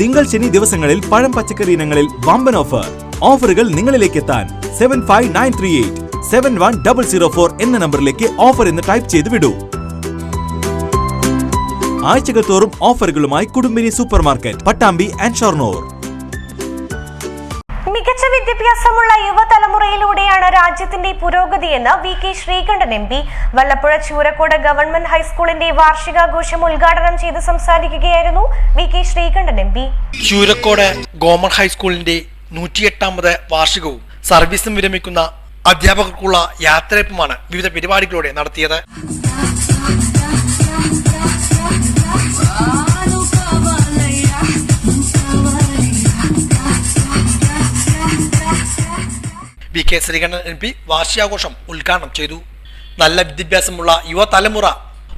തിങ്കൾ ശനി ദിവസങ്ങളിൽ പഴം പച്ചക്കറി ഇനങ്ങളിൽ വമ്പൻ ഓഫർ ഓഫറുകൾ നിങ്ങളിലേക്ക് എത്താൻ seven five nine three eight seven one double zero four എന്ന നമ്പറിലേക്ക് ഓഫർ എന്ന് ടൈപ്പ് ചെയ്ത് വിടൂ. ആഴ്ചകൾ തോറും ഓഫറുകളുമായി Kudumbini super market Pattambi and Shoranur. വിദ്യാഭ്യാസമുള്ള യുവതലമുറയിലൂടെയാണ് രാജ്യത്തിന്റെ പുരോഗതിയെന്ന് V K Sreekandan M P. Vallappuzha Choorakkode government ഹൈസ്കൂളിന്റെ വാർഷികാഘോഷം ഉദ്ഘാടനം ചെയ്ത് സംസാരിക്കുകയായിരുന്നു V K Sreekandan M P. Choorakkode government ഹൈസ്കൂളിന്റെ നൂറ്റിയെട്ടാമത് വാർഷികവും സർവീസും വിരമിക്കുന്ന അധ്യാപകർക്കുള്ള യാത്രയപ്പുമാണ് വിവിധ പരിപാടികളോടെ നടത്തിയത്. V K Sreekandan M P വാർഷികാഘോഷം ഉദ്ഘാടനം ചെയ്തു. നല്ല വിദ്യാഭ്യാസമുള്ള യുവതലമുറ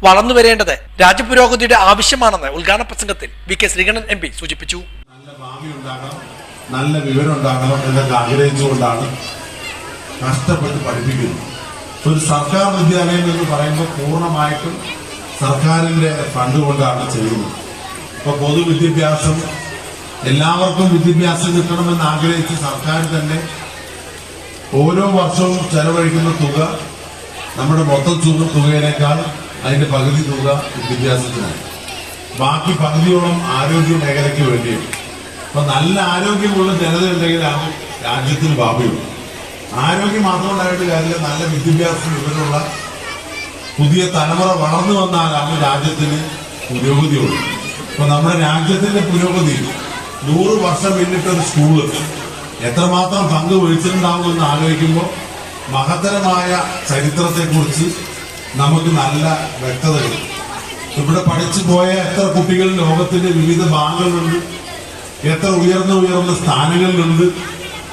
വളർന്നു വരേണ്ടത് രാജ്യപുരോഗതിയുടെ ആവശ്യമാണെന്ന് ഉദ്ഘാടന പ്രസംഗത്തിൽ V K Sreekandan M P സൂചിപ്പിച്ചു. നല്ല വിവരം ഉണ്ടാകണം എന്നൊക്കെ ആഗ്രഹിച്ചുകൊണ്ടാണ് കഷ്ടപ്പെട്ട് പഠിപ്പിക്കുന്നത്. ഒരു സർക്കാർ വിദ്യാലയം എന്ന് പറയുമ്പോൾ പൂർണമായിട്ടും സർക്കാരിന്റെ ഫണ്ട് കൊണ്ടാണ് ചെയ്യുന്നത്. ഇപ്പൊ പൊതുവിദ്യാഭ്യാസം എല്ലാവർക്കും വിദ്യാഭ്യാസം കിട്ടണമെന്ന് ആഗ്രഹിച്ച് സർക്കാർ തന്നെ ഓരോ വർഷവും ചെലവഴിക്കുന്ന തുക നമ്മുടെ മൊത്തം തുക തുകയേക്കാൾ അതിന്റെ പകുതി തുക വിദ്യാഭ്യാസത്തിനാണ് ബാക്കി പകുതിയോളം ആരോഗ്യ മേഖലയ്ക്ക് വേണ്ടിയാണ്. അപ്പൊ നല്ല ആരോഗ്യമുള്ള ജനത ഉണ്ടെങ്കിലാണ് രാജ്യത്തിന് ഭാവിയുള്ളൂ ആരോഗ്യം മാത്രം ഉണ്ടായിട്ട് കാര്യമില്ല നല്ല വിദ്യാഭ്യാസം ഇവരുള്ള പുതിയ തലമുറ വളർന്നു വന്നാലാണ് രാജ്യത്തിന് പുരോഗതിയുള്ളത് അപ്പൊ നമ്മുടെ രാജ്യത്തിന്റെ പുരോഗതി നൂറ് വർഷം പിന്നിട്ടൊരു സ്കൂൾ എത്രമാത്രം പങ്ക് വഹിച്ചിട്ടുണ്ടാവുമെന്ന് ആലോചിക്കുമ്പോൾ മഹത്തരമായ ചരിത്രത്തെക്കുറിച്ച് നമുക്ക് നല്ല വ്യക്തത കിട്ടും. ഇവിടെ പഠിച്ചു പോയ എത്ര കുട്ടികൾ ലോകത്തിന്റെ വിവിധ ഭാഗങ്ങളിലുണ്ട്. എത്ര ഉയർന്ന ഉയർന്ന സ്ഥാനങ്ങളിലുണ്ട്.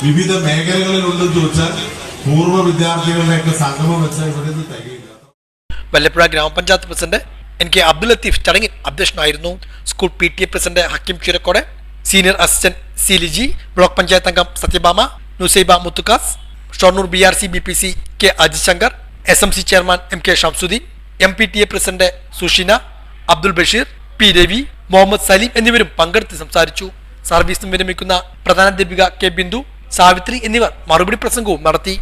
വിവിധ മേഖലകളിലുണ്ടെന്ന് ചോദിച്ചാൽ പൂർവ വിദ്യാർത്ഥികളുടെയൊക്കെ സംഗമം വെച്ചാൽ ഇവിടെ നിന്ന് തികയില്ല. വല്ലപ്പുഴ ഗ്രാമപഞ്ചായത്ത് president N K Abdul Latheef ചടങ്ങിൽ അധ്യക്ഷനായിരുന്നു. School P T A president Hakkim Churakkode senior assistant C Liji block panchayat അംഗം Sathyabhama Nusaiba Muthukkas Shoranur B R C B P C K Ajishankar S M C chairman M K Shamsuddin M P T A president Sushina Abdul Basheer P Ravi Muhammad Saleem എന്നിവരും പങ്കെടുത്ത് സംസാരിച്ചു. സർവീസും വിരമിക്കുന്ന പ്രധാനാധ്യാപിക K Bindu Savitri എന്നിവർ മറുപടി പ്രസംഗവും നടത്തി.